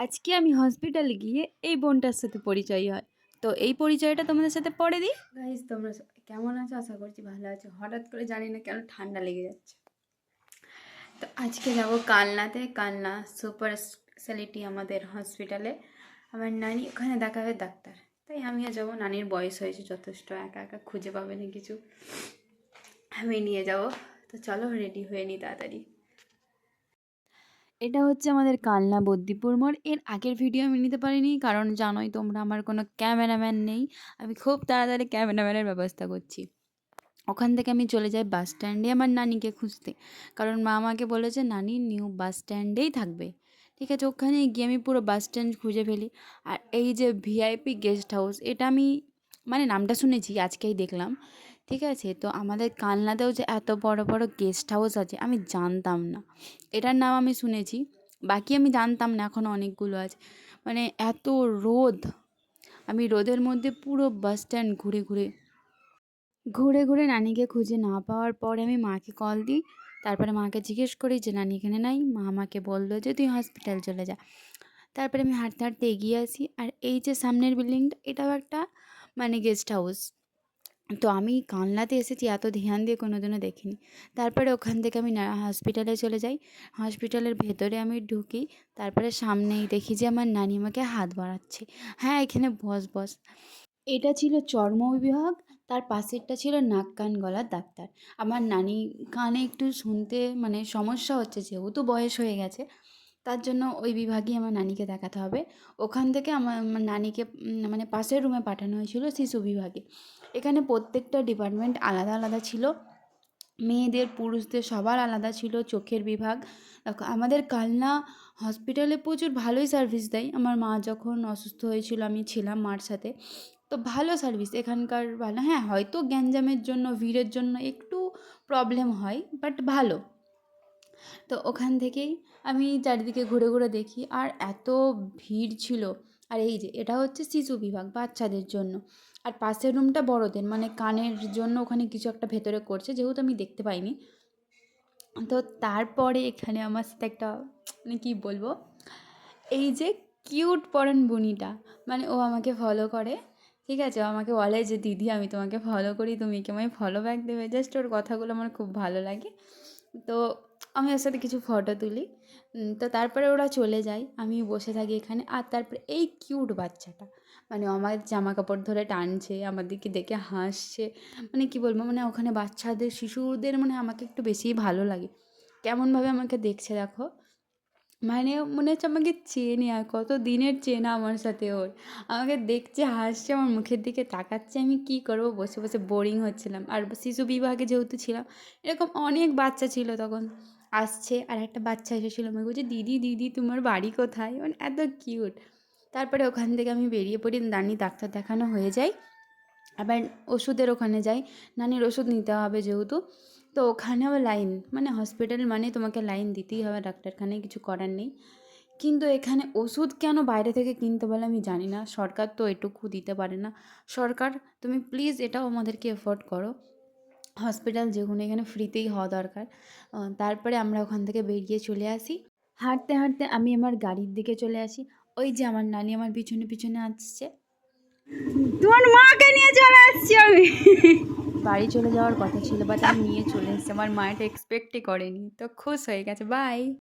আজকে আমি হসপিটালে গিয়ে এই বোনটার সাথে পরিচয় হয়। তো এই পরিচয়টা তোমাদের সাথে পরে দিই? গাইজ তোমরা কেমন আছো? আশা করছি ভালো আছো। হঠাৎ করে জানি না কেন ঠান্ডা লেগে যাচ্ছে। তো আজকে যাব কালনাতে। কালনা সুপার স্পেশালিটি আমাদের হসপিটালে আমার নানি ওখানে দেখা দেখাবে ডাক্তার। তাই আমিও যাব। নানির বয়স হয়েছে যথেষ্ট। একা একা খুঁজে পাবে না কিছু। আমি নিয়ে যাব। তো চলো রেডি হয়ে নিই তাড়াতাড়ি। এটা হচ্ছে আমাদের কালনা বদ্যিপুর মোড়। এর আগের ভিডিও আমি নিতে পারিনি, কারণ জানোই তোমরা আমার কোনো ক্যামেরাম্যান নেই। আমি খুব তাড়াতাড়ি ক্যামেরাম্যানের ব্যবস্থা করছি। ওখান থেকে আমি চলে যাই বাস স্ট্যান্ডে আমার নানিকে খুঁজতে। কারণ মা আমাকে বলেছে, নানি নিউ বাস স্ট্যান্ডেই থাকবে। ঠিক আছে, ওখানে গিয়ে আমি পুরো বাস স্ট্যান্ড খুঁজে ফেলি। আর এই যে ভিআইপি গেস্ট হাউস এটা আমি মানে নামটা শুনেছি, আজকেই দেখলাম। ঠিক আছে? তো আমাদের কালনাতেও যে এত বড় বড় গেস্ট হাউস আছে, আমি জানতাম না। এটার নাম আমি শুনেছি, বাকি আমি জানতাম না, এখন অনেকগুলো আছে। মানে এত রোদ, আমি রোদের মধ্যে পুরো বাস স্ট্যান্ড ঘুরে ঘুরে ঘুরে ঘুরে নানিকে খুঁজে না পাওয়ার পরে আমি মাকে কল দিই, তারপরে মাকে জিজ্ঞেস করি যে, নানি এখানে নাই? মা আমাকে বলল যে, তুই হসপিটাল চলে যা। তারপরে আমি হাঁটতে হাঁটতে এগিয়ে আসি, আর এই যে সামনের বিল্ডিংটা এটাও একটা মানে গেস্ট হাউস তো আমি কালনাতে এসেছি, এত ধ্যান দিয়ে কোনো দিনও দেখিনি। তারপরে ওখান থেকে আমি হসপিটালে চলে যাই। হসপিটালের ভেতরে আমি ঢুকি, তারপরে সামনেই দেখি যে আমার নানি আমাকে হাত বাড়াচ্ছে। হ্যাঁ এখানে বস বস। এটা ছিল চর্ম বিভাগ তার পাশেরটা ছিল নাক, কান, গলার ডাক্তার। আমার নানি কানে একটু শুনতে মানে সমস্যা হচ্ছে, যেহেতু বয়স হয়ে গেছে। তার জন্য ওই বিভাগেই আমার নানিকে দেখাতে হবে। ওখান থেকে আমার নানিকে মানে পাশের রুমে পাঠানো হয়েছিল শিশু বিভাগে। এখানে প্রত্যেকটা ডিপার্টমেন্ট আলাদা আলাদা ছিল। মেয়েদের, পুরুষদের সবার আলাদা ছিল, চোখের বিভাগ। দেখো, আমাদের কালনা হসপিটালে প্রচুর ভালোই সার্ভিস দেয়। আমার মা যখন অসুস্থ হয়েছিল, আমি ছিলাম মার সাথে। তো ভালো সার্ভিস এখানকার ভালো হ্যাঁ হয়তো গ্যাঞ্জামের জন্য, ভিড়ের জন্য একটু প্রবলেম হয় বাট ভালো। তো ওখান থেকেই আমি চারিদিকে ঘুরে ঘুরে দেখি আর এত ভিড় ছিল। আর এই যে, এটা হচ্ছে শিশু বিভাগ বাচ্চাদের জন্য। আর পাশের রুমটা বড়দের মানে কানের জন্য ওখানে কিছু একটা ভেতরে করছে, যেহেতু আমি দেখতে পাইনি। তো তারপরে এখানে আমার সাথে একটা মানে কী বলব, এই যে কিউট পরান বুনিটা মানে ও আমাকে ফলো করে। ঠিক আছে আমাকে বলে যে, দিদি, আমি তোমাকে ফলো করি, তুমি কি আমায় ফলো ব্যাক দেবে? জাস্ট ওর কথাগুলো আমার খুব ভালো লাগে। তো আমি ওর সাথে কিছু ফটো তুলি। তো তারপরে ওরা চলে যায়। আমি বসে থাকি এখানে। আর তারপরে এই কিউট বাচ্চাটা মানে আমার জামা কাপড় ধরে টানছে আমার দিকে দেখে হাসছে। মানে কি বলব মানে ওখানে বাচ্চাদের, শিশুদের মানে আমাকে একটু বেশিই ভালো লাগে। কেমনভাবে আমাকে দেখছে দেখো। মানে মনে হচ্ছে আমাকে চেনে আর কত দিনের চেনা আমার সাথে ওর। আমাকে দেখছে, হাসছে, আমার মুখের দিকে তাকাচ্ছে। আমি কি করব? বসে বসে বোরিং হচ্ছিলাম। আর শিশু বিভাগে যেহেতু ছিলাম, এরকম অনেক বাচ্চা ছিল তখন। আসছে। আর একটা বাচ্চা এসেছিল। আমাকে বলছে, দিদি দিদি, তোমার বাড়ি কোথায়? মানে এত কিউট। তারপরে ওখান থেকে আমি বেরিয়ে পড়ি। নানি ডাক্তার দেখানো হয়ে যায়। আবার ওষুধের ওখানে যাই। নানির ওষুধ নিতে হবে যেহেতু। তো ওখানেও লাইন। মানে হসপিটাল মানে তোমাকে লাইন দিতেই হবে। ডাক্তারখানায় কিছু করার নেই। কিন্তু এখানে ওষুধ কেন বাইরে থেকে কিনতে বলে আমি জানি না। সরকার তো এটুকু দিতে পারে না। সরকার, তুমি প্লিজ এটাও আমাদেরকে এফোর্ড করো। হসপিটাল যেগুলো এখানে ফ্রিতেই হওয়া দরকার। তারপরে আমরা ওখান থেকে বেরিয়ে চলে আসি। হাঁটতে হাঁটতে আমি আমার গাড়ির দিকে চলে আসি। ওই যে আমার নানি আমার পিছনে পিছনে আসছে। তোমার মাকে নিয়ে চলে আসছি আমি। বাড়ি চলে যাওয়ার কথা ছিল বাট আমি নিয়ে চলে এসেছি। আমার মায়েরটা এক্সপেক্টই করেনি। তো খুশ হয়ে গেছে। বাই